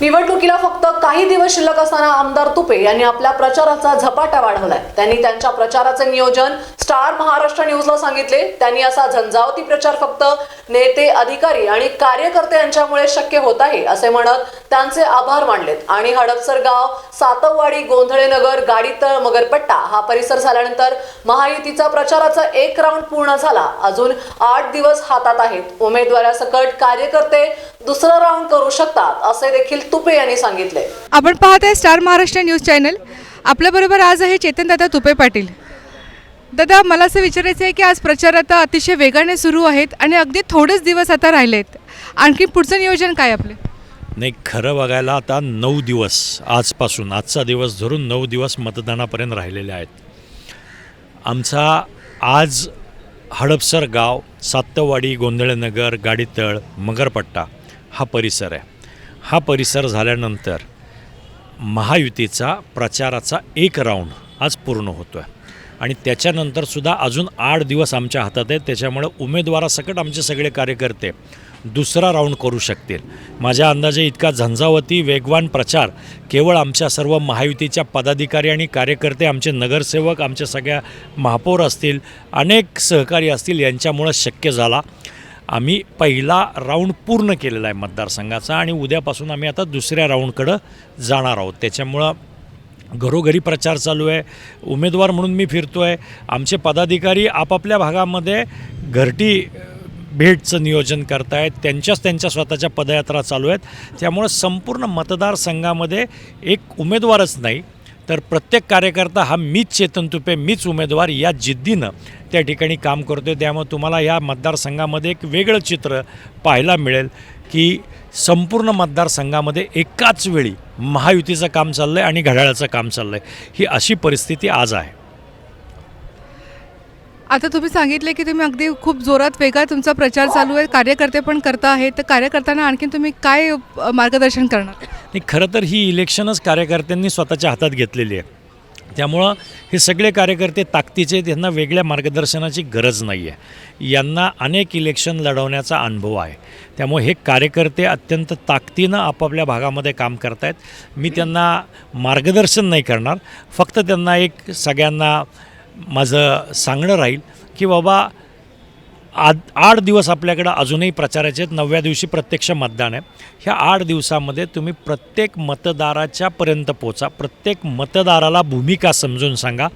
निवडणुकीला फक्त काही दिवस शिल्लक असताना आमदार तुपे यांनी आपल्या प्रचाराचा झपाटा वाढवलाय. त्यांनी त्यांच्या प्रचाराचे नियोजन स्टार महाराष्ट्र न्यूजला सांगितले. त्यांनी असा झंझावती प्रचार फक्त नेते अधिकारी आणि कार्यकर्ते यांच्यामुळे शक्य होत आहे असे म्हणत त्यांचे आभार मानलेत. आणि हडपसर गाव सातववाडी गोंधळे नगर गाडीतळ मगरपट्टा हा परिसर झाल्यानंतर महायुतीचा प्रचाराचा एक राऊंड पूर्ण झाला. अजून आठ दिवस हातात आहेत. उमेदवारासकट कार्यकर्ते दुसरा राऊंड करू शकतात असे देखील तुपे यांनी सांगितले. आपण पाहत आहे स्टार महाराष्ट्र न्यूज चॅनल. आपल्याबरोबर आज आहे चेतन दादा तुपे पाटील. दादा मला असं विचारायचं आहे की आज प्रचार आता अतिशय वेगाने सुरू आहेत आणि अगदी थोडेच दिवस आता राहिले आहेत आणखी पुढचं नियोजन काय आपले? नाही खरं बघायला आता नऊ दिवस आजपासून आजचा दिवस धरून नऊ दिवस मतदानापर्यंत राहिलेले आहेत. आमचा आज हडपसर गाव सातवाडी गोंधळनगर गाडीतळ मगरपट्टा हा परिसर आहे. हा परिसर झाल्यानंतर महायुतीचा प्रचाराचा एक राऊंड आज पूर्ण होतो आहे आणि त्याच्यानंतरसुद्धा अजून आठ दिवस आमच्या हातात आहेत. त्याच्यामुळे उमेदवारासकट आमचे सगळे कार्यकर्ते दुसरा राऊंड करू शकतील. माझ्या अंदाजे इतका झंझावती वेगवान प्रचार केवळ आमच्या सर्व महायुतीच्या पदाधिकारी आणि कार्यकर्ते आमचे नगरसेवक आमच्या सगळ्या महापौर असतील अनेक सहकारी असतील यांच्यामुळं शक्य झाला. आम्ही पहिला राऊंड पूर्ण केलेला आहे मतदारसंघाचा आणि उद्यापासून आम्ही आता दुसऱ्या राऊंडकडं जाणार आहोत. त्याच्यामुळं घरोघरी प्रचार चालू आहे. उमेदवार म्हणून मी फिरतो आहे आमचे पदाधिकारी आपापल्या भागामध्ये घरटी भेटचं नियोजन करतायत. त्यांच्याच त्यांच्या स्वतःच्या पदयात्रा चालू आहेत. त्यामुळं संपूर्ण मतदारसंघामध्ये एक उमेदवारच नाही तर प्रत्येक कार्यकर्ता हा मीच चेतन तुपे मीच उमेदवार या जिद्दीनं त्या ठिकाणी काम करतो आहे त्यामुळे तुम्हाला या मतदारसंघामध्ये एक वेगळं चित्र पाहायला मिळेल की संपूर्ण मतदारसंघामध्ये एकाच वेळी महायुतीचं काम चाललं आहे आणि घड्याळाचं काम चाललं आहे ही अशी परिस्थिती आज आहे. आता तुम्ही सांगितले की तुम्ही अगदी खूप जोरात वेगात तुमचा प्रचार चालू आहे. कार्यकर्ते पण करता आहे तर कार्यकर्त्यांना आणखीन तुम्ही काय मार्गदर्शन करणार? आणि खरं तर ही इलेक्शनच कार्यकर्त्यांनी स्वतःच्या हातात घेतलेली आहे. त्यामुळं हे सगळे कार्यकर्ते ताकदीचे त्यांना वेगळ्या मार्गदर्शनाची गरज नाही आहे यांना अनेक इलेक्शन लढवण्याचा अनुभव आहे. त्यामुळे हे कार्यकर्ते अत्यंत ताकदीनं आपापल्या भागामध्ये काम करतायत. मी त्यांना मार्गदर्शन नाही करणार. फक्त त्यांना एक सगळ्यांना माझं सांगणं राहील की बाबा आद आठ दिवस आपल्याकडं अजूनही प्रचाराचे आहेत. नवव्या दिवशी प्रत्यक्ष मतदान आहे. ह्या आठ दिवसामध्ये तुम्ही प्रत्येक मतदाराच्या पर्यंत पोचा. प्रत्येक मतदाराला भूमिका समजून सांगा.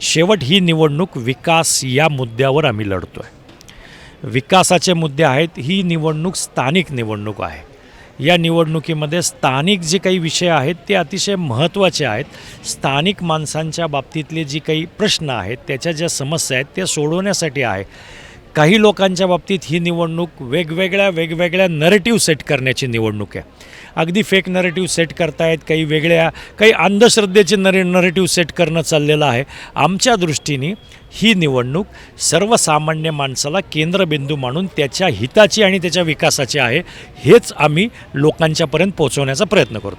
शेवट ही निवडणूक विकास या मुद्द्यावर आम्ही लढतो आहे विकासाचे मुद्दे आहेत. ही निवडणूक स्थानिक निवडणूक आहे. या निवडणुकीमध्ये स्थानिक जे काही विषय आहेत ते अतिशय महत्त्वाचे आहेत. स्थानिक माणसांच्या बाबतीतले जी काही प्रश्न आहेत त्याच्या ज्या समस्या आहेत त्या सोडवण्यासाठी आहे. काही लोकांच्या बाबतीत ही निवडणूक वेगवेगळ्या वेगवेगळ्या नरेटिव्ह सेट करण्याची निवडणूक आहे. अगदी फेक नरेटिव्ह सेट करतायत काही वेगळ्या काही अंधश्रद्धेचे नरे नरेटिव्ह सेट करणं चाललेलं आहे. आमच्या दृष्टीने ही निवडणूक सर्वसामान्य माणसाला केंद्रबिंदू मानून त्याच्या हिताची आणि त्याच्या विकासाची आहे हेच आम्ही लोकांच्यापर्यंत पोहोचवण्याचा प्रयत्न करतो